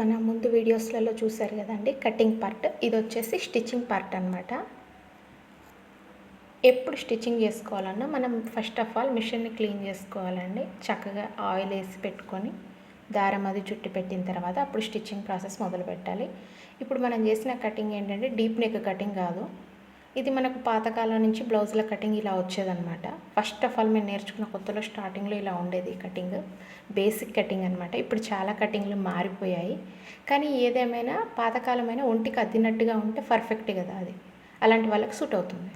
మన ముందు వీడియోస్లలో చూసారు కదండి కటింగ్ పార్ట్. ఇది వచ్చేసి స్టిచ్చింగ్ పార్ట్ అనమాట ఎప్పుడు స్టిచ్చింగ్ చేసుకోవాలన్నా మనం ఫస్ట్ ఆఫ్ ఆల్ మిషన్ని క్లీన్ చేసుకోవాలండి. చక్కగా ఆయిల్ వేసి పెట్టుకొని దారం అది చుట్టి పెట్టిన తర్వాత అప్పుడు స్టిచ్చింగ్ ప్రాసెస్ మొదలు పెట్టాలి ఇప్పుడు మనం చేసిన కటింగ్ ఏంటంటే డీప్ నెక్ కటింగ్ కాదు. ఇది మనకు పాతకాలం నుంచి బ్లౌజుల కటింగ్ ఇలా వచ్చేదనమాట ఫస్ట్ ఆఫ్ ఆల్ మేము నేర్చుకున్న కొత్తలో స్టార్టింగ్లో ఇలా ఉండేది కటింగ్. బేసిక్ కటింగ్ అనమాట ఇప్పుడు చాలా కటింగ్లు మారిపోయాయి. కానీ ఏదేమైనా పాతకాలమైన ఒంటికి అద్దినట్టుగా ఉంటే పర్ఫెక్ట్ కదా అది. అలాంటి వాళ్ళకి సూట్ అవుతుంది.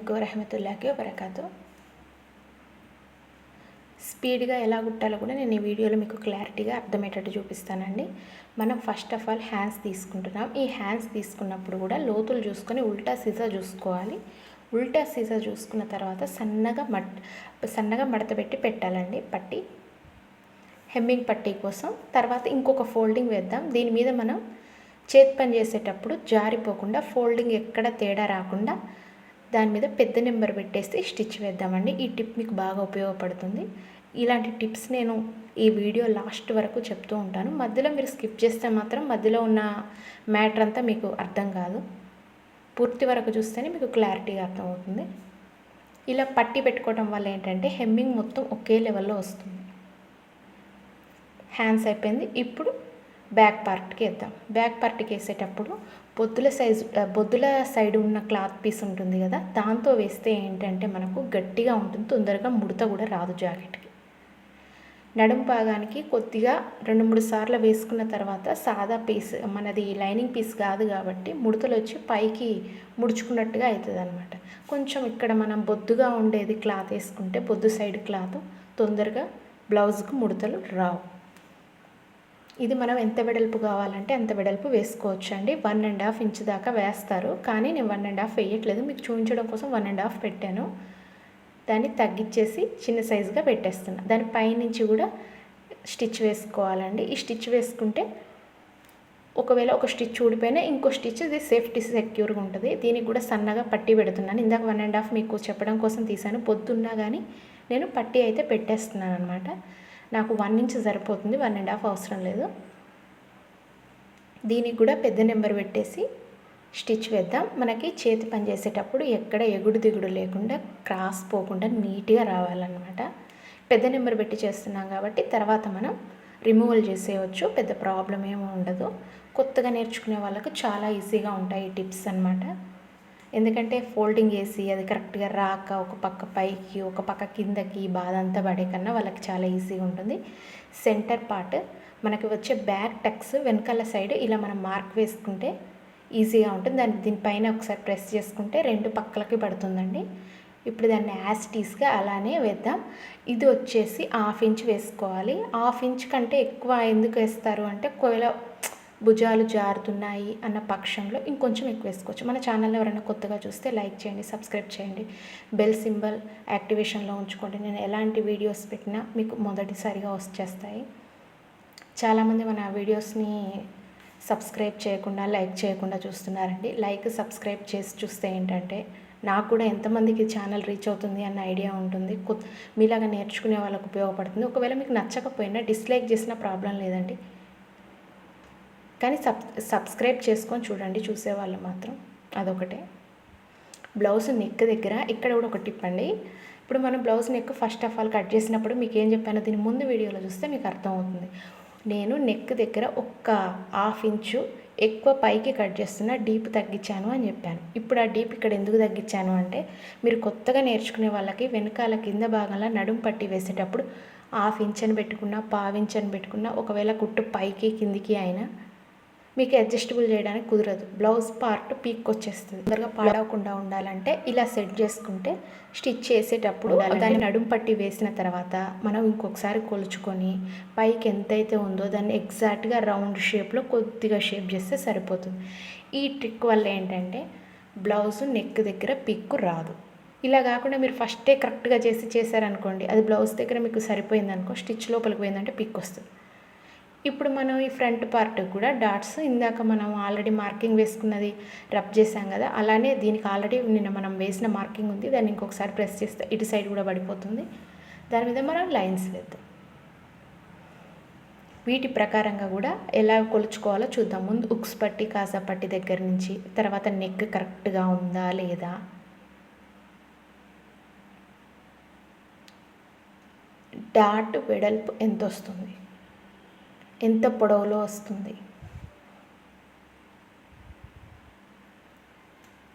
అస్సలం అయికు వరహమతుల్లాకి వబర్కాతు. స్పీడ్గా ఎలా కుట్టాలో కూడా నేను ఈ వీడియోలో మీకు క్లారిటీగా అర్థమయ్యేటట్టు చూపిస్తానండి. మనం ఫస్ట్ ఆఫ్ ఆల్ హ్యాండ్స్ తీసుకుంటున్నాం. ఈ హ్యాండ్స్ తీసుకున్నప్పుడు కూడా లోతులు చూసుకొని ఉల్టా సీజా చూసుకోవాలి. ఉల్టా సీజా చూసుకున్న తర్వాత సన్నగా మట్ సన్నగా మడత పెట్టి పెట్టాలండి పట్టి. హెమ్మింగ్ పట్టీ కోసం. తర్వాత ఇంకొక ఫోల్డింగ్ వేద్దాం. దీని మీద మనం చేతి పని చేసేటప్పుడు జారిపోకుండా ఫోల్డింగ్ ఎక్కడ తేడా రాకుండా దాని మీద పెద్ద నెంబర్ పెట్టేస్తే స్టిచ్ వేద్దామండి. ఈ టిప్ మీకు బాగా ఉపయోగపడుతుంది. ఇలాంటి టిప్స్ నేను ఈ వీడియో లాస్ట్ వరకు చెప్తూ ఉంటాను. మధ్యలో మీరు స్కిప్ చేస్తే మాత్రం మధ్యలో ఉన్న మ్యాటర్ అంతా మీకు అర్థం కాదు. పూర్తి వరకు చూస్తేనే మీకు క్లారిటీగా అర్థమవుతుంది. ఇలా పట్టి పెట్టుకోవడం వల్ల ఏంటంటే హెమ్మింగ్ మొత్తం ఒకే లెవెల్లో వస్తుంది. హ్యాండ్స్ అయిపోయింది. ఇప్పుడు బ్యాక్ పార్ట్కి వేద్దాం. బ్యాక్ పార్ట్కి వేసేటప్పుడు బొద్దుల సైజు బొద్దుల సైడ్ ఉన్న క్లాత్ పీస్ ఉంటుంది కదా దాంతో వేస్తే ఏంటంటే మనకు గట్టిగా ఉంటుంది తొందరగా ముడత కూడా రాదు జాకెట్కి. నడుము భాగానికి కొద్దిగా రెండు మూడు సార్లు వేసుకున్న తర్వాత సాదా పీస్ మనది లైనింగ్ పీస్ కాదు కాబట్టి ముడతలు వచ్చి పైకి ముడుచుకున్నట్టుగా అవుతుంది అనమాట కొంచెం ఇక్కడ మనం బొద్దుగా ఉండేది క్లాత్ వేసుకుంటే బొద్దు సైడ్ క్లాత్ తొందరగా బ్లౌజ్కి ముడతలు రావు. ఇది మనం ఎంత వెడల్పు కావాలంటే అంత వెడల్పు వేసుకోవచ్చు అండి వన్ అండ్ హాఫ్ ఇంచ్ దాకా వేస్తారు. కానీ నేను వన్ అండ్ హాఫ్ వేయట్లేదు. మీకు చూపించడం కోసం వన్ అండ్ హాఫ్ పెట్టాను. దాన్ని తగ్గించేసి చిన్న సైజుగా పెట్టేస్తున్నా. దాని పైనుంచి కూడా స్టిచ్ వేసుకోవాలండి. ఈ స్టిచ్ వేసుకుంటే ఒకవేళ ఒక స్టిచ్ ఊడిపోయినా ఇంకో స్టిచ్ ఇది సేఫ్టీ సెక్యూర్గా ఉంటుంది. దీనికి కూడా సన్నగా పట్టి పెడుతున్నాను. ఇందాక వన్ అండ్ హాఫ్ మీకు చెప్పడం కోసం తీసాను పొద్దున్నా కానీ నేను పట్టి అయితే పెట్టేస్తున్నాను అనమాట నాకు వన్ ఇంచ్ సరిపోతుంది వన్ అండ్ హాఫ్ అవసరం లేదు. దీనికి కూడా పెద్ద నెంబర్ పెట్టేసి స్టిచ్ వేద్దాం. మనకి చేతి పని చేసేటప్పుడు ఎక్కడ ఎగుడు దిగుడు లేకుండా క్రాస్ పోకుండా నీట్గా రావాలన్నమాట. పెద్ద నెంబర్ పెట్టి చేస్తున్నాం కాబట్టి తర్వాత మనం రిమూవల్ చేసేయచ్చు పెద్ద ప్రాబ్లం ఏమి ఉండదు. కొత్తగా నేర్చుకునే వాళ్ళకు చాలా ఈజీగా ఉంటాయి ఈ టిప్స్ అనమాట ఎందుకంటే ఫోల్డింగ్ వేసి అది కరెక్ట్గా రాక ఒక పక్క పైకి ఒక పక్క కిందకి బాధ అంతా పడే కన్నా వాళ్ళకి చాలా ఈజీగా ఉంటుంది. సెంటర్ పార్ట్ మనకి వచ్చే బ్యాక్ టక్స్ వెనకాల సైడ్ ఇలా మనం మార్క్ వేసుకుంటే ఈజీగా ఉంటుంది. దాని దీనిపైన ఒకసారి ప్రెస్ చేసుకుంటే రెండు పక్కలకి పడుతుందండి. ఇప్పుడు దాన్ని యాస్టీస్గా అలానే వేద్దాం. ఇది వచ్చేసి హాఫ్ ఇంచ్ వేసుకోవాలి. హాఫ్ ఇంచ్ కంటే ఎక్కువ ఎందుకు వేస్తారు అంటే ఒకవేళ భుజాలు జారుతున్నాయి అన్న పక్షంలో ఇంకొంచెం ఎక్కువ వేసుకోవచ్చు. మన ఛానల్లో ఎవరైనా కొత్తగా చూస్తే లైక్ చేయండి సబ్స్క్రైబ్ చేయండి. బెల్ సింబల్ యాక్టివేషన్లో ఉంచుకోండి. నేను ఎలాంటి వీడియోస్ పెట్టినా మీకు మొదటిసారిగా వచ్చేస్తాయి. చాలామంది మన వీడియోస్ని సబ్స్క్రైబ్ చేయకుండా లైక్ చేయకుండా చూస్తున్నారండి. లైక్ సబ్స్క్రైబ్ చేసి చూస్తే ఏంటంటే నాకు కూడా ఎంతమందికి ఛానల్ రీచ్ అవుతుంది అన్న ఐడియా ఉంటుంది. మీలాగా నేర్చుకునే వాళ్ళకు ఉపయోగపడుతుంది. ఒకవేళ మీకు నచ్చకపోయినా డిస్లైక్ చేసిన ప్రాబ్లం లేదండి కానీ సబ్ సబ్స్క్రైబ్ చేసుకొని చూడండి చూసేవాళ్ళు మాత్రం. అదొకటే. బ్లౌజ్ నెక్ దగ్గర ఇక్కడ కూడా ఒక టిప్ అండి. ఇప్పుడు మనం blouse neck first of all cut చేసినప్పుడు మీకు ఏం చెప్పానో దీని ముందు వీడియోలో చూస్తే మీకు అర్థమవుతుంది. నేను నెక్ దగ్గర ఒక్క హాఫ్ ఇంచు ఎక్కువ పైకి కట్ చేస్తున్నా డీప్ తగ్గించాను అని చెప్పాను. ఇప్పుడు ఆ డీప్ ఇక్కడ ఎందుకు తగ్గించాను అంటే మీరు కొత్తగా నేర్చుకునే వాళ్ళకి వెనకాల కింద భాగంలో నడుం పట్టి వేసేటప్పుడు హాఫ్ ఇంచ్ అని పెట్టుకున్నా పావించ్ అని పెట్టుకున్నా ఒకవేళ కుట్టు పైకి కిందికి అయినా మీకు అడ్జస్టబుల్ చేయడానికి కుదరదు. బ్లౌజ్ పార్ట్ పీక్ వచ్చేస్తుంది తొందరగా పాడవకుండా ఉండాలంటే ఇలా సెట్ చేసుకుంటే స్టిచ్ చేసేటప్పుడు దాన్ని నడుం పట్టి వేసిన తర్వాత మనం ఇంకొకసారి కొలుచుకొని పైకి ఎంతైతే ఉందో దాన్ని ఎగ్జాక్ట్గా రౌండ్ షేప్లో కొద్దిగా షేప్ చేస్తే సరిపోతుంది. ఈ ట్రిక్ వల్ల ఏంటంటే బ్లౌజ్ నెక్ దగ్గర పిక్కు రాదు. ఇలా కాకుండా మీరు ఫస్టే కరెక్ట్గా చేసి చేశారనుకోండి అది బ్లౌజ్ దగ్గర మీకు సరిపోయింది అనుకో స్టిచ్ లోపలికి పోయిందంటే పిక్ వస్తుంది ఇప్పుడు మనం ఈ ఫ్రంట్ పార్ట్ కూడా డాట్స్ ఇందాక మనం ఆల్రెడీ మార్కింగ్ వేసుకున్నది రబ్ చేసాం కదా అలానే దీనికి ఆల్రెడీ నిన్న మనం వేసిన మార్కింగ్ ఉంది దాన్ని ఇంకొకసారి ప్రెస్ చేస్తే ఇటు సైడ్ కూడా పడిపోతుంది. దాని మీద మనం లైన్స్ వేద్దాం. వీటి ప్రకారంగా కూడా ఎలా కొలుచుకోవాలో చూద్దాం. ముందు ఉక్స్ పట్టి కాసా పట్టి దగ్గర నుంచి తర్వాత నెక్ కరెక్ట్గా ఉందా లేదా? డాట్ వెడల్పు ఎంత వస్తుంది ఎంత పొడవులో వస్తుంది?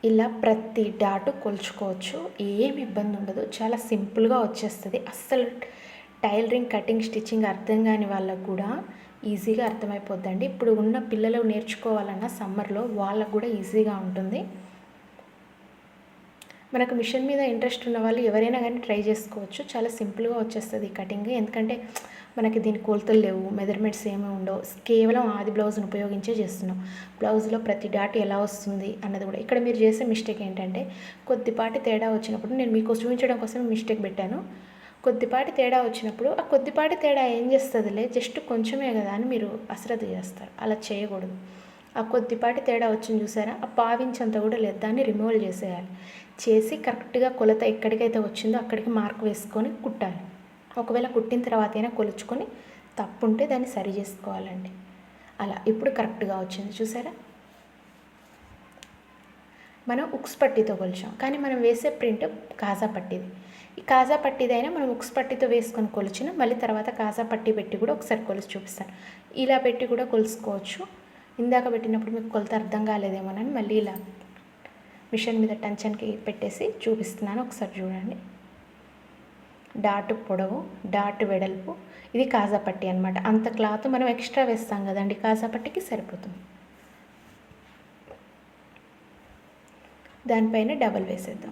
ఇలా ప్రతి డాటు కొలుచుకోవచ్చు. ఏమి ఇబ్బంది ఉండదు. చాలా సింపుల్గా వచ్చేస్తుంది. అస్సలు టైలరింగ్ కటింగ్ స్టిచ్చింగ్ అర్థం కాని వాళ్ళకు కూడా ఈజీగా అర్థమైపోద్దండి. ఇప్పుడు ఉన్న పిల్లలు నేర్చుకోవాలన్నా సమ్మర్లో వాళ్ళకు కూడా ఈజీగా ఉంటుంది. మనకు మిషన్ మీద ఇంట్రెస్ట్ ఉన్న వాళ్ళు ఎవరైనా కానీ ట్రై చేసుకోవచ్చు. చాలా సింపుల్గా వచ్చేస్తుంది కటింగ్. ఎందుకంటే మనకి దీని కొలతలు లేవు మెజర్మెంట్స్ ఏమీ ఉండవు. కేవలం ఆది బ్లౌజ్ని ఉపయోగించే చేస్తున్నాం. బ్లౌజ్లో ప్రతి డాట్ ఎలా వస్తుంది అన్నది కూడా. ఇక్కడ మీరు చేసే మిస్టేక్ ఏంటంటే కొద్దిపాటి తేడా వచ్చినప్పుడు నేను మీకు చూపించడం కోసం మిస్టేక్ పెట్టాను. కొద్దిపాటి తేడా వచ్చినప్పుడు ఆ కొద్దిపాటి తేడా ఏం చేస్తుందిలే? జస్ట్ కొంచెమే కదా అని మీరు అశ్రద్ధ చేస్తారు. అలా చేయకూడదు. ఆ కొద్దిపాటి తేడా వచ్చింది చూసారా? ఆ పావించంత కూడా లేదు. దాన్ని రిమూవల్ చేసేయాలి. చేసి కరెక్ట్గా కొలత ఎక్కడికైతే వచ్చిందో అక్కడికి మార్క్ వేసుకొని కుట్టాలి. ఒకవేళ కుట్టిన తర్వాత అయినా కొలుచుకొని తప్పు ఉంటే దాన్ని సరి చేసుకోవాలండి. అలా ఇప్పుడు కరెక్ట్గా వచ్చింది చూసారా? మనం ఉక్స్ పట్టితో కొలిచాం. కానీ మనం వేసే ప్రింట్ కాజా పట్టిది. ఈ కాజా పట్టిదైనా మనం ఉక్స్ పట్టితో వేసుకొని కొలిచిన మళ్ళీ తర్వాత కాజా పట్టి పెట్టి కూడా ఒకసారి కొలిచి చూపిస్తాను. ఇలా పెట్టి కూడా కొలుసుకోవచ్చు. ఇందాక పెట్టినప్పుడు మీకు కొలత అర్థం కాలేదేమోనని మళ్ళీ ఇలా మిషన్ మీద టెన్షన్కి పెట్టేసి చూపిస్తున్నాను. ఒకసారి చూడండి. డాట్ పొడవు డాట్ వెడల్పు. ఇది కాజా పట్టి అనమాట అంత క్లాత్ మనం ఎక్స్ట్రా వేస్తాం కదండి కాజా పట్టికి సరిపోతుంది. దానిపైన డబల్ వేసేద్దాం.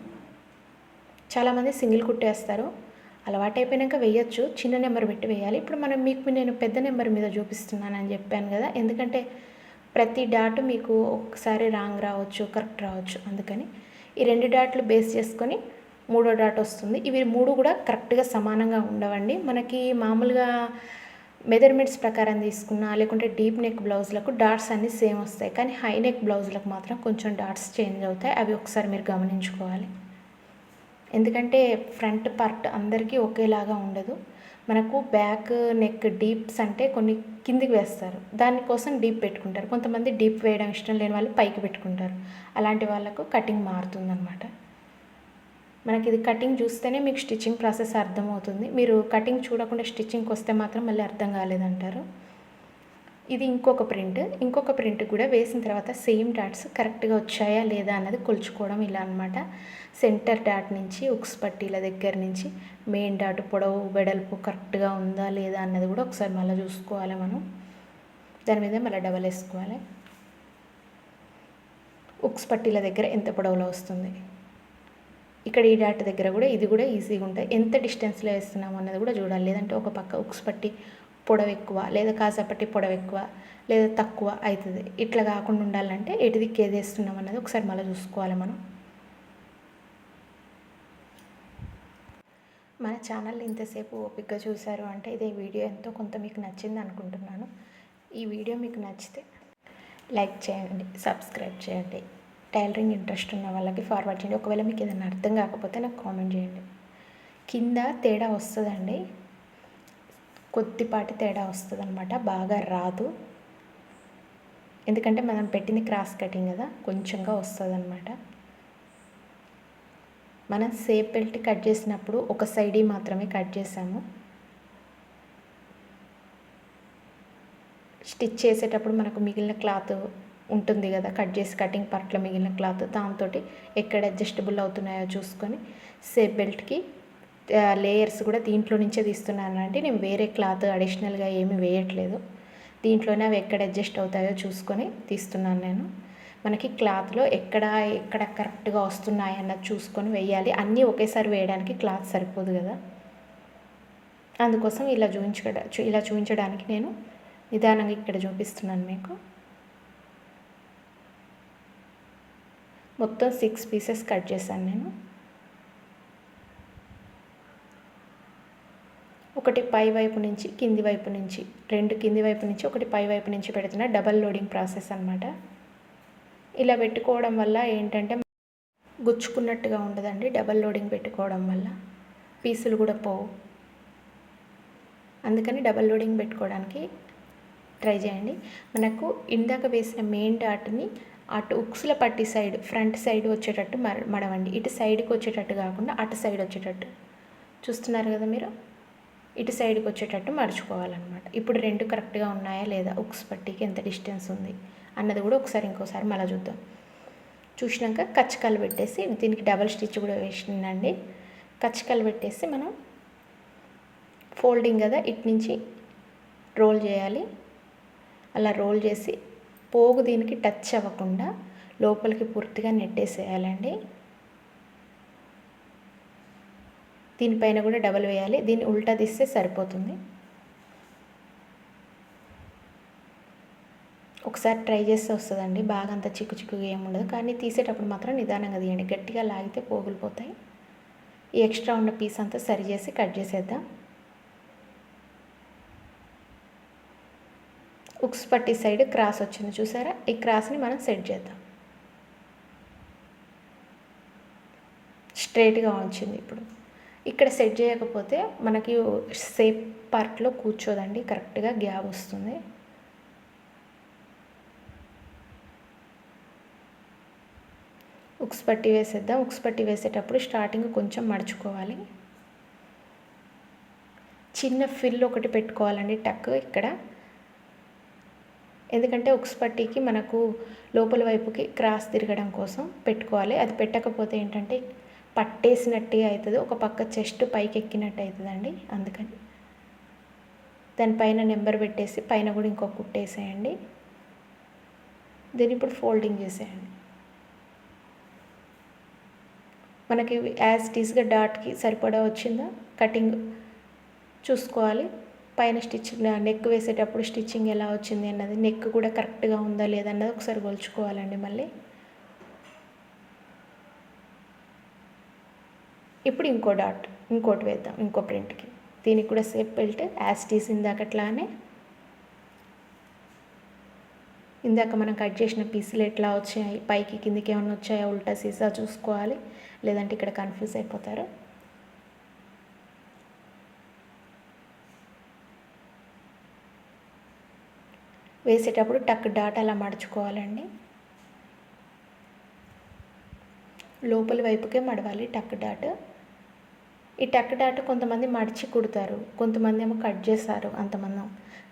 చాలామంది సింగిల్ కుట్టేస్తారు. అలవాటు అయిపోయాక వేయచ్చు. చిన్న నెంబర్ పెట్టి వేయాలి. ఇప్పుడు మనం మీకు నేను పెద్ద నెంబర్ మీద చూపిస్తున్నానని చెప్పాను కదా. ఎందుకంటే ప్రతి డాట్ మీకు ఒకసారి రాంగ్ రావచ్చు కరెక్ట్ రావచ్చు. అందుకని ఈ రెండు డాట్లు బేస్ చేసుకొని మూడో డాట్ వస్తుంది. ఇవి మూడు కూడా కరెక్ట్గా సమానంగా ఉండవండి. మనకి మామూలుగా మెజర్మెంట్స్ ప్రకారం తీసుకున్నా లేకుంటే డీప్ నెక్ బ్లౌజ్లకు డాట్స్ అన్నీ సేమ్ వస్తాయి. కానీ హై నెక్ బ్లౌజ్లకు మాత్రం కొంచెం డాట్స్ చేంజ్ అవుతాయి. అవి ఒకసారి మీరు గమనించుకోవాలి. ఎందుకంటే ఫ్రంట్ పార్ట్ అందరికీ ఒకేలాగా ఉండదు. మనకు బ్యాక్ నెక్ డీప్స్ అంటే కొన్ని కిందికి వేస్తారు. దానికోసం డీప్ పెట్టుకుంటారు. కొంతమంది డీప్ వేయడం ఇష్టం లేని వాళ్ళు పైకి పెట్టుకుంటారు. అలాంటి వాళ్ళకు కటింగ్ మారుతుందన్నమాట. మనకి ఇది కటింగ్ చూస్తేనే మీకు స్టిచ్చింగ్ ప్రాసెస్ అర్థమవుతుంది. మీరు కటింగ్ చూడకుండా స్టిచ్చింగ్కి వస్తే మాత్రం మళ్ళీ అర్థం కాలేదంటారు. ఇది ఇంకొక ప్రింట్. ఇంకొక ప్రింట్ కూడా వేసిన తర్వాత సేమ్ డాట్స్ కరెక్ట్గా వచ్చాయా లేదా అన్నది కొలుచుకోవడం ఇలా అనమాట సెంటర్ డాట్ నుంచి ఉక్స్ పట్టీల దగ్గర నుంచి మెయిన్ డాట్ పొడవు వెడల్పు కరెక్ట్గా ఉందా లేదా అన్నది కూడా ఒకసారి మళ్ళీ చూసుకోవాలి మనం. దాని మీద మళ్ళీ డబల్ వేసుకోవాలి. ఉక్స్ పట్టీల దగ్గర ఎంత పొడవులో వస్తుంది? ఇక్కడ ఈ డాట్ దగ్గర కూడా ఇది కూడా ఈజీగా ఉంటుంది ఎంత డిస్టెన్స్లో వేస్తున్నాం అన్నది కూడా చూడాలి. లేదంటే ఒక పక్క ఉక్స్ పట్టి పొడవు ఎక్కువ లేదా కాజా పట్టి పొడవు ఎక్కువ లేదా తక్కువ అవుతుంది. ఇట్లా కాకుండా ఉండాలంటే ఎటు దిక్కు ఏది వేస్తున్నాం అన్నది ఒకసారి మళ్ళీ చూసుకోవాలి మనం. మన ఛానల్ ఇంతసేపు ఓపికగా చూశారు అంటే ఇదే వీడియో ఎంతో కొంత మీకు నచ్చింది అనుకుంటున్నాను. ఈ వీడియో మీకు నచ్చితే లైక్ చేయండి సబ్స్క్రైబ్ చేయండి. టైలరింగ్ ఇంట్రెస్ట్ ఉన్న వాళ్ళకి ఫార్వర్డ్ చేయండి. ఒకవేళ మీకు ఏదైనా అర్థం కాకపోతే నాకు కామెంట్ చేయండి. కింద తేడా వస్తుందండి. కొద్దిపాటి తేడా వస్తుంది అనమాట బాగా రాదు. ఎందుకంటే మనం పెట్టింది క్రాస్ కటింగ్ కదా కొంచెంగా వస్తుంది అనమాట మనం సేఫ్ బెల్ట్ కట్ చేసినప్పుడు ఒక సైడ్ మాత్రమే కట్ చేసాము. స్టిచ్ చేసేటప్పుడు మనకు మిగిలిన క్లాత్ ఉంటుంది కదా కట్ చేసి కటింగ్ పార్ట్లో మిగిలిన క్లాత్. దాంతో ఎక్కడ అడ్జస్టబుల్ అవుతున్నాయో చూసుకొని సేప్ బెల్ట్కి లేయర్స్ కూడా దీంట్లో నుంచే తీస్తున్నాను అంటే నేను వేరే క్లాత్ అడిషనల్గా ఏమీ వేయట్లేదు. దీంట్లోనే అవి ఎక్కడ అడ్జస్ట్ అవుతాయో చూసుకొని తీస్తున్నాను నేను. మనకి క్లాత్లో ఎక్కడ ఎక్కడ కరెక్ట్గా వస్తున్నాయి అన్నది చూసుకొని వేయాలి. అన్నీ ఒకేసారి వేయడానికి క్లాత్ సరిపోదు కదా. అందుకోసం ఇలా చూపించ ఇలా చూపించడానికి నేను నిదానంగా ఇక్కడ చూపిస్తున్నాను మీకు. మొత్తం సిక్స్ పీసెస్ కట్ చేశాను నేను. ఒకటి పై వైపు నుంచి కింది వైపు నుంచి రెండు కింది వైపు నుంచి ఒకటి పై వైపు నుంచి పెడుతున్న డబల్ లోడింగ్ ప్రాసెస్ అనమాట ఇలా పెట్టుకోవడం వల్ల ఏంటంటే గుచ్చుకున్నట్టుగా ఉండదండి డబల్ లోడింగ్ పెట్టుకోవడం వల్ల. పీసులు కూడా పోవు. అందుకని డబల్ లోడింగ్ పెట్టుకోవడానికి ట్రై చేయండి. మనకు ఇందాక వేసిన మెయిన్ డాట్ని అటు ఉక్సుల పట్టి సైడ్ ఫ్రంట్ సైడ్ వచ్చేటట్టు మడవండి. ఇటు సైడ్కి వచ్చేటట్టు కాకుండా అటు సైడ్ వచ్చేటట్టు. చూస్తున్నారు కదా మీరు? ఇటు సైడ్కి వచ్చేటట్టు మడుచుకోవాలన్నమాట ఇప్పుడు రెండు కరెక్ట్గా ఉన్నాయా లేదా? ఉక్స్ పట్టీకి ఎంత డిస్టెన్స్ ఉంది? అన్నది కూడా ఒకసారి ఇంకోసారి మళ్ళీ చూద్దాం. చూసినాక కచ్చకాలు పెట్టేసి దీనికి డబల్ స్టిచ్ కూడా వేసిందండి కచ్చకాలు పెట్టేసి మనం ఫోల్డింగ్ కదా ఇటు నుంచి రోల్ చేయాలి. అలా రోల్ చేసి పోగు దీనికి టచ్ అవ్వకుండా లోపలికి పూర్తిగా నెట్టేసేయాలండి. దీనిపైన కూడా డబల్ వేయాలి. దీన్ని ఉల్టా తీస్తే సరిపోతుంది. ఒకసారి ట్రై చేస్తే వస్తుందండి. బాగా అంత చిక్కు చిక్కుగా ఏముండదు కానీ తీసేటప్పుడు మాత్రం నిదానంగా తీయండి. గట్టిగా లాగితే పోగులు పోతాయి. ఈ ఎక్స్ట్రా ఉన్న పీస్ అంతా సరి చేసి కట్ చేసేద్దాం. ఉక్స్ పట్టి సైడ్ క్రాస్ వచ్చింది చూసారా? ఈ క్రాస్ని మనం సెట్ చేద్దాం. స్ట్రైట్గా వచ్చింది ఇప్పుడు. ఇక్కడ సెట్ చేయకపోతే మనకి సేఫ్ పార్ట్లో కూర్చోదండి కరెక్ట్గా గ్యాప్ వస్తుంది. ఉక్స్ పట్టి వేసేద్దాం. ఉక్స్ పట్టి వేసేటప్పుడు స్టార్టింగ్ కొంచెం మడుచుకోవాలి. చిన్న ఫిల్ ఒకటి పెట్టుకోవాలండి టక్ ఇక్కడ. ఎందుకంటే ఉక్స్ పట్టీకి మనకు లోపల వైపుకి క్రాస్ తిరగడం కోసం పెట్టుకోవాలి. అది పెట్టకపోతే ఏంటంటే పట్టేసినట్టే అవుతుంది. ఒక పక్క చెస్ట్ పైకి ఎక్కినట్టు అవుతుందండి. అందుకని దానిపైన నెంబర్ పెట్టేసి పైన కూడా ఇంకో కుట్టేసేయండి దీన్ని ఇప్పుడు ఫోల్డింగ్ చేసేయండి. మనకి యాజ్ టీస్గా డాట్కి సరిపడా వచ్చిందా? కటింగ్ చూసుకోవాలి. పైన స్టిచ్ నెక్ వేసేటప్పుడు స్టిచ్చింగ్ ఎలా వచ్చింది అన్నది నెక్ కూడా కరెక్ట్గా ఉందా లేదన్నది ఒకసారి కొలుచుకోవాలండి మళ్ళీ. ఇప్పుడు ఇంకో డాట్ ఇంకోటి వేద్దాం ఇంకో ప్రింట్కి. దీనికి కూడా సేఫ్ బెల్ట్ యాస్టీస్ ఇందాకట్లానే ఇందాక మనం కట్ చేసిన పీసులు ఎట్లా వచ్చాయి పైకి కిందికి ఏమైనా వచ్చాయా ఉల్టా సీసా చూసుకోవాలి లేదంటే ఇక్కడ కన్ఫ్యూజ్ అయిపోతారు. వేసేటప్పుడు టక్ డాట్ అలా మడుచుకోవాలండి. లోపలి వైపుకే మడవాలి టక్ డాట్. ఈ టక్ డాట్ కొంతమంది మడిచి కుడతారు కొంతమంది ఏమో కట్ చేస్తారు అంతమంది.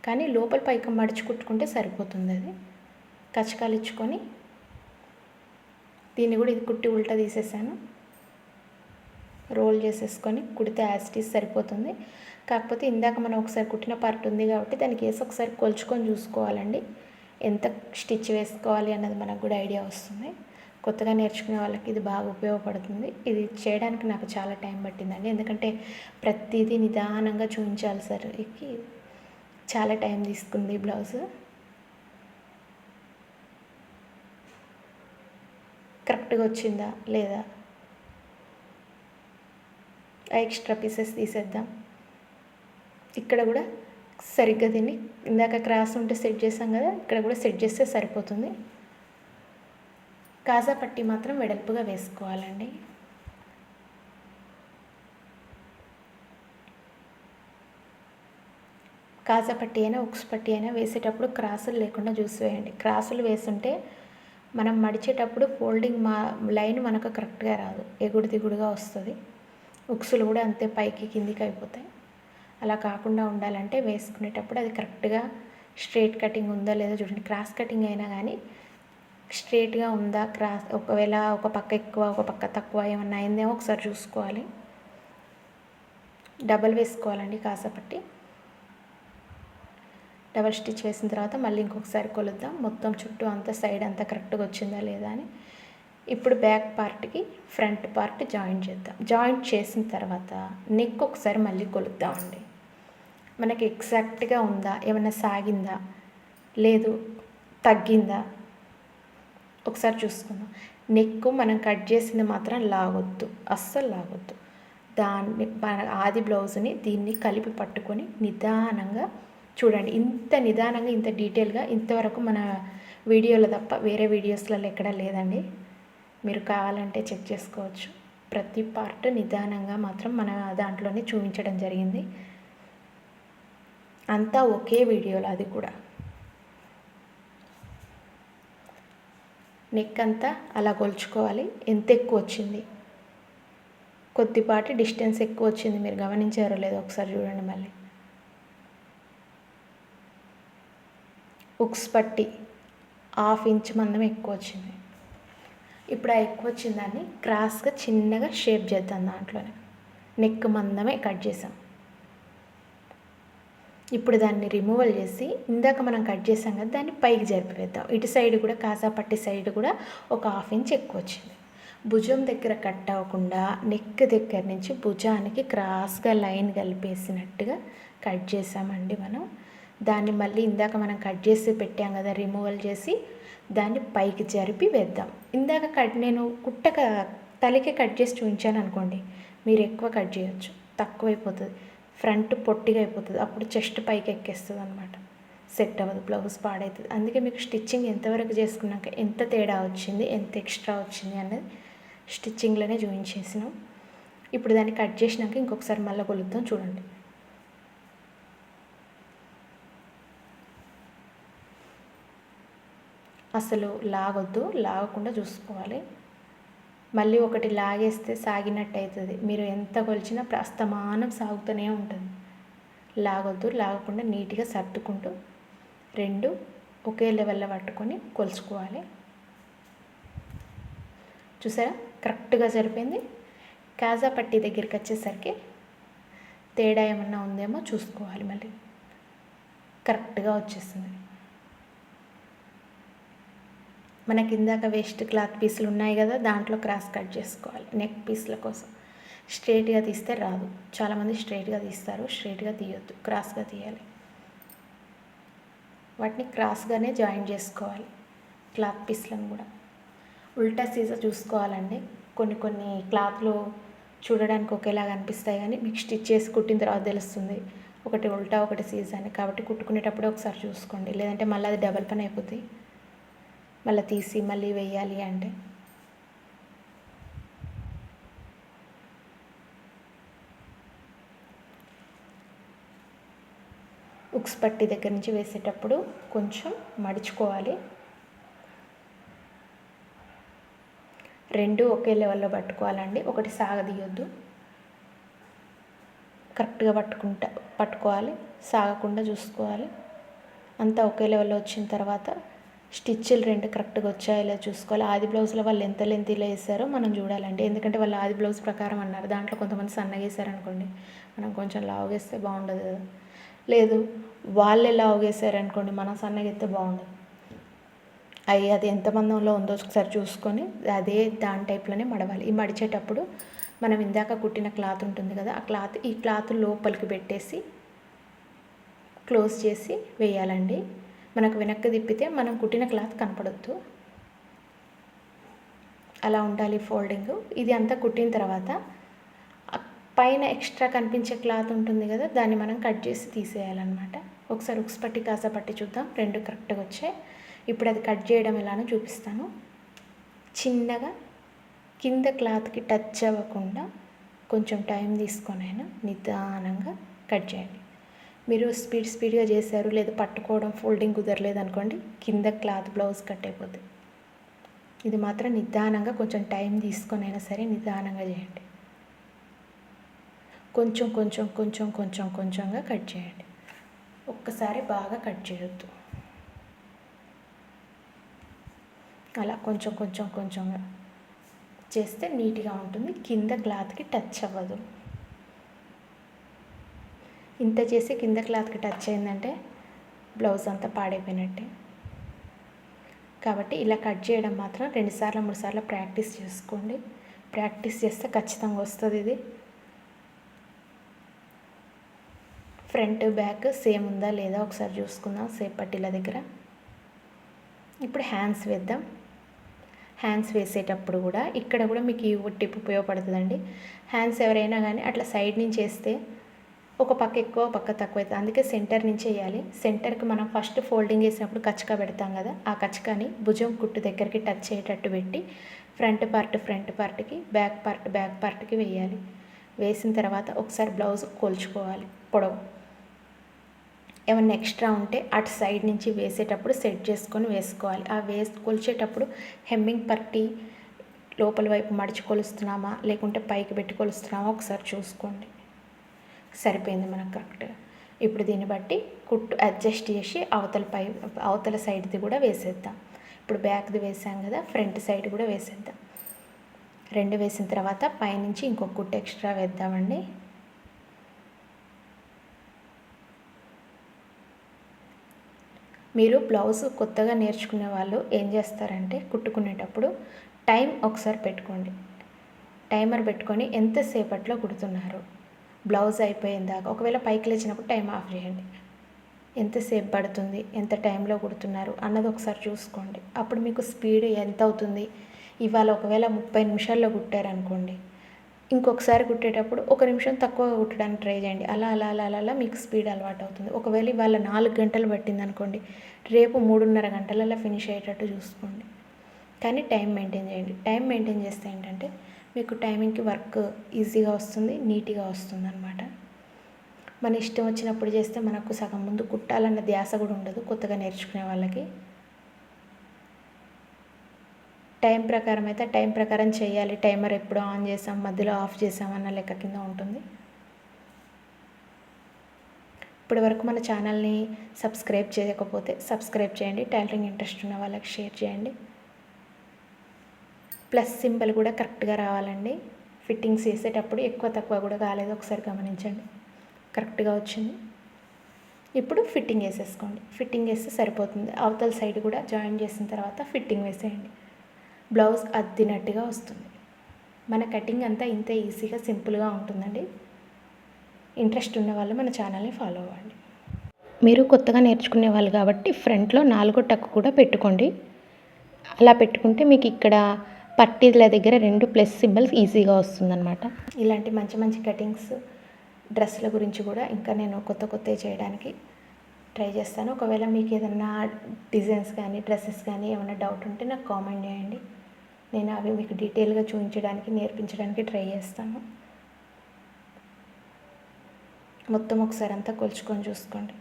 కానీ లోపల పైకి మడిచి కుట్టుకుంటే సరిపోతుంది అది. కచకాలు ఇచ్చుకొని దీన్ని కూడా ఇది కుట్టి ఉల్టా తీసేసాను. రోల్ చేసేసుకొని కుడితే యాసిటీస్ సరిపోతుంది. కాకపోతే ఇందాక మనం ఒకసారి కుట్టిన పార్ట్ ఉంది కాబట్టి దానికి వేసి ఒకసారి కొలుచుకొని చూసుకోవాలండి. ఎంత స్టిచ్ వేసుకోవాలి అన్నది మనకు కూడా ఐడియా వస్తుంది. కొత్తగా నేర్చుకునే వాళ్ళకి ఇది బాగా ఉపయోగపడుతుంది. ఇది చేయడానికి నాకు చాలా టైం పట్టిందండి. ఎందుకంటే ప్రతిదీ నిదానంగా చూపించాలి సార్ చాలా టైం తీసుకుంది బ్లౌజ్ కరెక్ట్గా వచ్చిందా లేదా? ఎక్స్ట్రా పీసెస్ తీసేద్దాం. ఇక్కడ కూడా సరిగ్గా దీన్ని ఇందాక క్రాస్ ఉంటే సెట్ చేసాం కదా ఇక్కడ కూడా సెట్ చేస్తే సరిపోతుంది. కాజా పట్టి మాత్రం వెడల్పుగా వేసుకోవాలండి. కాజా పట్టి అయినా ఉక్స్ పట్టి అయినా వేసేటప్పుడు క్రాసులు లేకుండా చూసి వేయండి. క్రాసులు వేస్తుంటే మనం మడిచేటప్పుడు ఫోల్డింగ్ మా లైన్ మనకు కరెక్ట్గా రాదు. ఎగుడు దిగుడుగా వస్తుంది. ఉక్సులు కూడా అంతే పైకి కిందికి అయిపోతాయి. అలా కాకుండా ఉండాలంటే వేసుకునేటప్పుడు అది కరెక్ట్గా స్ట్రేట్ కటింగ్ ఉందా లేదా చూడండి. క్రాస్ కటింగ్ అయినా కానీ స్ట్రేట్గా ఉందా క్రాస్ ఒకవేళ ఒక పక్క ఎక్కువ ఒక పక్క తక్కువ ఏమన్నా అయిందేమో ఒకసారి చూసుకోవాలి. డబల్ వేసుకోవాలండి కాసపట్టి డబల్ స్టిచ్ వేసిన తర్వాత మళ్ళీ ఇంకొకసారి కొలుద్దాం. మొత్తం చుట్టూ అంతా సైడ్ అంతా కరెక్ట్గా వచ్చిందా లేదా అని. ఇప్పుడు బ్యాక్ పార్ట్కి ఫ్రంట్ పార్ట్ జాయింట్ చేద్దాం. జాయింట్ చేసిన తర్వాత నెక్ ఒకసారి మళ్ళీ కొలుద్దామండి. మనకి ఎగ్జాక్ట్గా ఉందా? ఏమైనా సాగిందా? లేదు తగ్గిందా? ఒకసారి చూసుకుందాం. నెక్ మనం కట్ చేసింది మాత్రం లాగొద్దు. అస్సలు లాగొద్దు. దాన్ని ఆది బ్లౌజ్ని దీన్ని కలిపి పట్టుకొని నిదానంగా చూడండి. ఇంత నిదానంగా ఇంత డీటెయిల్గా ఇంతవరకు మన వీడియోలో తప్ప వేరే వీడియోస్లలో ఎక్కడా లేదండి. మీరు కావాలంటే చెక్ చేసుకోవచ్చు. ప్రతి పార్ట్ నిదానంగా మాత్రం మన దాంట్లోనే చూపించడం జరిగింది. అంతా ఒకే వీడియోలో అది కూడా. నెక్ అంతా అలా కొలుచుకోవాలి. ఎంత ఎక్కువ వచ్చింది? కొద్దిపాటి డిస్టెన్స్ ఎక్కువ వచ్చింది. మీరు గమనించారో లేదో ఒకసారి చూడండి మళ్ళీ. ఉక్స్ పట్టి హాఫ్ ఇంచ్ మందం ఎక్కువ వచ్చింది. ఇప్పుడు ఆ ఎక్కువ వచ్చిన దాన్ని క్రాస్గా చిన్నగా షేప్ చేద్దాం దాంట్లోనే. నెక్ మందమే కట్ చేసాం. ఇప్పుడు దాన్ని రిమూవల్ చేసి ఇందాక మనం కట్ చేసాం కదా దాన్ని పైకి జరిపివేద్దాం ఇటు సైడ్ కూడా కాసాపట్టి సైడ్ కూడా ఒక హాఫ్ ఇంచ్ ఎక్కువ వచ్చింది. భుజం దగ్గర కట్ అవ్వకుండా నెక్ దగ్గర నుంచి భుజానికి క్రాస్గా లైన్ కలిపేసినట్టుగా కట్ చేసామండి మనం. దాన్ని మళ్ళీ ఇందాక మనం కట్ చేసి పెట్టాం కదా రిమూవల్ చేసి దాన్ని పైకి జరిపి వేద్దాం. ఇందాక కట్ నేను కుట్టక తలకి కట్ చేసి చూపించాను అనుకోండి మీరు ఎక్కువ కట్ చేయొచ్చు. తక్కువైపోతుంది. ఫ్రంట్ పొట్టిగా అయిపోతుంది. అప్పుడు చెస్ట్ పైకి ఎక్కేస్తుంది అనమాట సెట్ అవ్వదు బ్లౌజ్ పాడవుతుంది అందుకే మీకు స్టిచ్చింగ్ ఎంతవరకు చేసుకున్నాక ఎంత తేడా వచ్చింది ఎంత ఎక్స్ట్రా వచ్చింది అనేది స్టిచ్చింగ్లోనే చూపించేసినాం ఇప్పుడు దాన్ని కట్ చేసినాక ఇంకొకసారి మళ్ళీ కొలుద్దాం చూడండి. అసలు లాగొద్దు లాగకుండా చూసుకోవాలి. మళ్ళీ ఒకటి లాగేస్తే సాగినట్టు అవుతుంది మీరు ఎంత కొలిచినా ప్రస్తమానం సాగుతూనే ఉంటుంది. లాగొద్దు లాగకుండా నీట్గా సర్దుకుంటూ రెండు ఒకే లెవెల్లో పట్టుకొని కొలుచుకోవాలి. చూసారా? కరెక్ట్గా సరిపోయింది. కాజా పట్టి దగ్గరికి వచ్చేసరికి తేడా ఏమన్నా ఉందేమో చూసుకోవాలి మళ్ళీ. కరెక్ట్గా వచ్చేస్తుంది మనకి ఇందాక వేస్ట్ క్లాత్ పీసులు ఉన్నాయి కదా దాంట్లో క్రాస్ కట్ చేసుకోవాలి నెక్ పీస్ల కోసం. స్ట్రేట్గా తీస్తే రాదు. చాలామంది స్ట్రేట్గా తీస్తారు స్ట్రేట్గా తీయొద్దు క్రాస్గా తీయాలి. వాటిని క్రాస్గానే జాయిన్ చేసుకోవాలి క్లాత్ పీస్లను కూడా. ఉల్టా సీజా చూసుకోవాలండి. కొన్ని కొన్ని క్లాత్లు చూడడానికి ఒకేలాగా అనిపిస్తాయి కానీ మీకు స్టిచ్ చేసి కుట్టిన తర్వాత తెలుస్తుంది. ఒకటి ఉల్టా ఒకటి సీజా అని. కాబట్టి కుట్టుకునేటప్పుడు ఒకసారి చూసుకోండి. లేదంటే మళ్ళీ అది డబల్ పని అయిపోతుంది మళ్ళీ తీసి మళ్ళీ వేయాలి అంటే? ఉక్స్ పట్టి దగ్గర నుంచి వేసేటప్పుడు కొంచెం మడుచుకోవాలి. రెండు ఒకే లెవెల్లో పట్టుకోవాలండి. ఒకటి సాగదీయొద్దు. కరెక్ట్గా పట్టుకుంటా పట్టుకోవాలి. సాగకుండా చూసుకోవాలి. అంతా ఒకే లెవెల్లో వచ్చిన తర్వాత స్టిచ్లు రెండు కరెక్ట్గా వచ్చాయో ఇలా చూసుకోవాలి. ఆది బ్లౌజ్లో వాళ్ళు ఎంత లెంత్ ఇలా వేసారో మనం చూడాలండి. ఎందుకంటే వాళ్ళు ఆది బ్లౌజ్ ప్రకారం అన్నారు. దాంట్లో కొంతమంది సన్నగా వేసారనుకోండి మనం కొంచెం లావు వేస్తే బాగుండదు కదా. లేదు వాళ్ళే లావు వేసారనుకోండి మనం సన్నగా బాగుండదు. అవి అది ఎంత మందంలో ఉందో ఒకసారి చూసుకొని అదే దాని టైప్లోనే మడవాలి. ఈ మడిచేటప్పుడు మనం ఇందాక కుట్టిన క్లాత్ ఉంటుంది కదా ఆ క్లాత్ ఈ క్లాత్ లోపలికి పెట్టేసి క్లోజ్ చేసి వేయాలండి. మనకు వెనక్కి తిప్పితే మనం కుట్టిన క్లాత్ కనపడద్దు. అలా ఉండాలి ఫోల్డింగ్. ఇది అంతా కుట్టిన తర్వాత పైన ఎక్స్ట్రా కనిపించే క్లాత్ ఉంటుంది కదా దాన్ని మనం కట్ చేసి తీసేయాలన్నమాట. ఒకసారి ఉక్స్ పట్టి కాసా పట్టి చూద్దాం. రెండు కరెక్ట్గా వచ్చాయి. ఇప్పుడు అది కట్ చేయడం ఎలానో చూపిస్తాను. చిన్నగా కింద క్లాత్కి టచ్ అవ్వకుండా కొంచెం టైం తీసుకొని అయినా నిదానంగా కట్ చేయండి. మీరు స్పీడ్ స్పీడ్గా చేశారు లేదా పట్టుకోవడం ఫోల్డింగ్ కుదరలేదు అనుకోండి కింద క్లాత్ బ్లౌజ్ కట్ అయిపోతుంది ఇది మాత్రం నిదానంగా కొంచెం టైం తీసుకొని అయినా సరే నిదానంగా చేయండి. కొంచెం కొంచెం కొంచెం కొంచెం కొంచెంగా కట్ చేయండి. ఒక్కసారి బాగా కట్ చేయొద్దు. అలా కొంచెం కొంచెం కొంచెంగా చేస్తే నీట్గా ఉంటుంది. కింద క్లాత్కి టచ్ అవ్వదు. ఇంత చేసి కింద క్లాత్కి టచ్ అయిందంటే బ్లౌజ్ అంతా పాడైపోయినట్టే. కాబట్టి ఇలా కట్ చేయడం మాత్రం రెండుసార్లు మూడుసార్లు ప్రాక్టీస్ చేసుకోండి. ప్రాక్టీస్ చేస్తే ఖచ్చితంగా వస్తుంది ఇది. ఫ్రంట్ బ్యాక్ సేమ్ ఉందా లేదా ఒకసారి చూసుకుందాం సేప్ పట్టీల దగ్గర. ఇప్పుడు హ్యాండ్స్ వేద్దాం. హ్యాండ్స్ వేసేటప్పుడు కూడా ఇక్కడ కూడా మీకు ఈ టిప్ ఉపయోగపడుతుందండి. హ్యాండ్స్ ఎవరైనా కానీ అట్లా సైడ్ నుంచి వేస్తే ఒక పక్క ఎక్కువ పక్క తక్కువ అవుతుంది అందుకే సెంటర్ నుంచి వేయాలి. సెంటర్కి మనం ఫస్ట్ ఫోల్డింగ్ వేసినప్పుడు కచ్చకా పెడతాం కదా ఆ కచ్చకాని భుజం కుట్టు దగ్గరికి టచ్ అయ్యేటట్టు పెట్టి ఫ్రంట్ పార్ట్ ఫ్రంట్ పార్ట్కి బ్యాక్ పార్ట్ బ్యాక్ పార్ట్కి వేయాలి. వేసిన తర్వాత ఒకసారి బ్లౌజ్ కొలుచుకోవాలి. పొడవు. ఏమన్నా ఎక్స్ట్రా ఉంటే అటు సైడ్ నుంచి వేసేటప్పుడు సెట్ చేసుకొని వేసుకోవాలి. ఆ వేసి కొలిచేటప్పుడు హెమ్మింగ్ పట్టి లోపల వైపు మడిచి కొలుస్తున్నామా లేకుంటే పైకి పెట్టి కొలుస్తున్నామా ఒకసారి చూసుకోండి. సరిపోయింది మనకు కరెక్ట్గా ఇప్పుడు దీన్ని బట్టి కుట్టు అడ్జస్ట్ చేసి అవతల పై అవతల సైడ్ది కూడా వేసేద్దాం. ఇప్పుడు బ్యాక్ది వేసాం కదా ఫ్రంట్ సైడ్ కూడా వేసేద్దాం. రెండు వేసిన తర్వాత పైనుంచి ఇంకొక కుట్టు ఎక్స్ట్రా వేద్దామండి. మీరు బ్లౌజ్ కొత్తగా నేర్చుకునే వాళ్ళు ఏం చేస్తారంటే కుట్టుకునేటప్పుడు టైం ఒకసారి పెట్టుకోండి. టైమర్ పెట్టుకొని ఎంతసేపట్లో కుడుతున్నారు? బ్లౌజ్ అయిపోయిందాకా ఒకవేళ పైకి లేచినప్పుడు టైం ఆఫ్ చేయండి. ఎంతసేపు పడుతుంది? ఎంత టైంలో కుడుతున్నారు? అన్నది ఒకసారి చూసుకోండి. అప్పుడు మీకు స్పీడ్ ఎంత అవుతుంది? ఇవాళ ఒకవేళ ముప్పై నిమిషాల్లో కుట్టారనుకోండి. ఇంకొకసారి కుట్టేటప్పుడు ఒక నిమిషం తక్కువగా కుట్టడానికి ట్రై చేయండి. అలా అలా అలా అలా అలా మీకు స్పీడ్ అలవాటు అవుతుంది. ఒకవేళ ఇవాళ నాలుగు గంటలు పట్టింది అనుకోండి రేపు మూడున్నర గంటలలో ఫినిష్ అయ్యేటట్టు చూసుకోండి. కానీ టైం మెయింటైన్ చేయండి. టైం మెయింటైన్ చేస్తే ఏంటంటే మీకు టైమింగ్కి వర్క్ ఈజీగా వస్తుంది నీట్గా వస్తుంది అనమాట మన ఇష్టం వచ్చినప్పుడు చేస్తే మనకు సగం ముందు కుట్టాలన్న ధ్యాస కూడా ఉండదు కొత్తగా నేర్చుకునే వాళ్ళకి. టైం ప్రకారం అయితే టైం ప్రకారం చేయాలి టైమర్ ఎప్పుడు ఆన్ చేసాం మధ్యలో ఆఫ్ చేసాం అన్న లెక్క కింద ఉంటుంది. ఇప్పటి వరకు మన ఛానల్ని సబ్స్క్రైబ్ చేయకపోతే సబ్స్క్రైబ్ చేయండి టైలరింగ్ ఇంట్రెస్ట్ ఉన్న వాళ్ళకి షేర్ చేయండి. ప్లస్ సింబల్ కూడా కరెక్ట్గా రావాలండి. ఫిట్టింగ్స్ చేసేటప్పుడు ఎక్కువ తక్కువ కూడా కాలేదు. ఒకసారి గమనించండి. కరెక్ట్గా వచ్చింది. ఇప్పుడు ఫిట్టింగ్ వేసేసుకోండి. ఫిట్టింగ్ వేస్తే సరిపోతుంది. అవతల సైడ్ కూడా జాయిన్ చేసిన తర్వాత ఫిట్టింగ్ వేసేయండి. బ్లౌజ్ అద్దినట్టుగా వస్తుంది. మన కటింగ్ అంతా ఇంత ఈజీగా సింపుల్గా ఉంటుందండి. ఇంట్రెస్ట్ ఉన్న వాళ్ళు మన ఛానల్ని ఫాలో అవ్వండి. మీరు కొత్తగా నేర్చుకునే వాళ్ళు కాబట్టి ఫ్రంట్లో నాలుగో టక్కు కూడా పెట్టుకోండి. అలా పెట్టుకుంటే మీకు ఇక్కడ పట్టీల దగ్గర రెండు ప్లస్ సింబల్స్ ఈజీగా వస్తుందన్నమాట. ఇలాంటి మంచి మంచి కటింగ్స్ డ్రెస్ల గురించి కూడా ఇంకా నేను కొత్త కొత్తవి చేయడానికి ట్రై చేస్తాను. ఒకవేళ మీకు ఏదన్నా డిజైన్స్ కానీ డ్రెస్సెస్ కానీ ఏమైనా డౌట్ ఉంటే నాకు కామెంట్ చేయండి. నేను అవి మీకు డీటెయిల్గా చూపించడానికి నేర్పించడానికి ట్రై చేస్తాను. మొత్తం ఒకసారి అంతా కొలుచుకొని చూసుకోండి.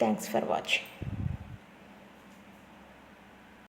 Thanks for watching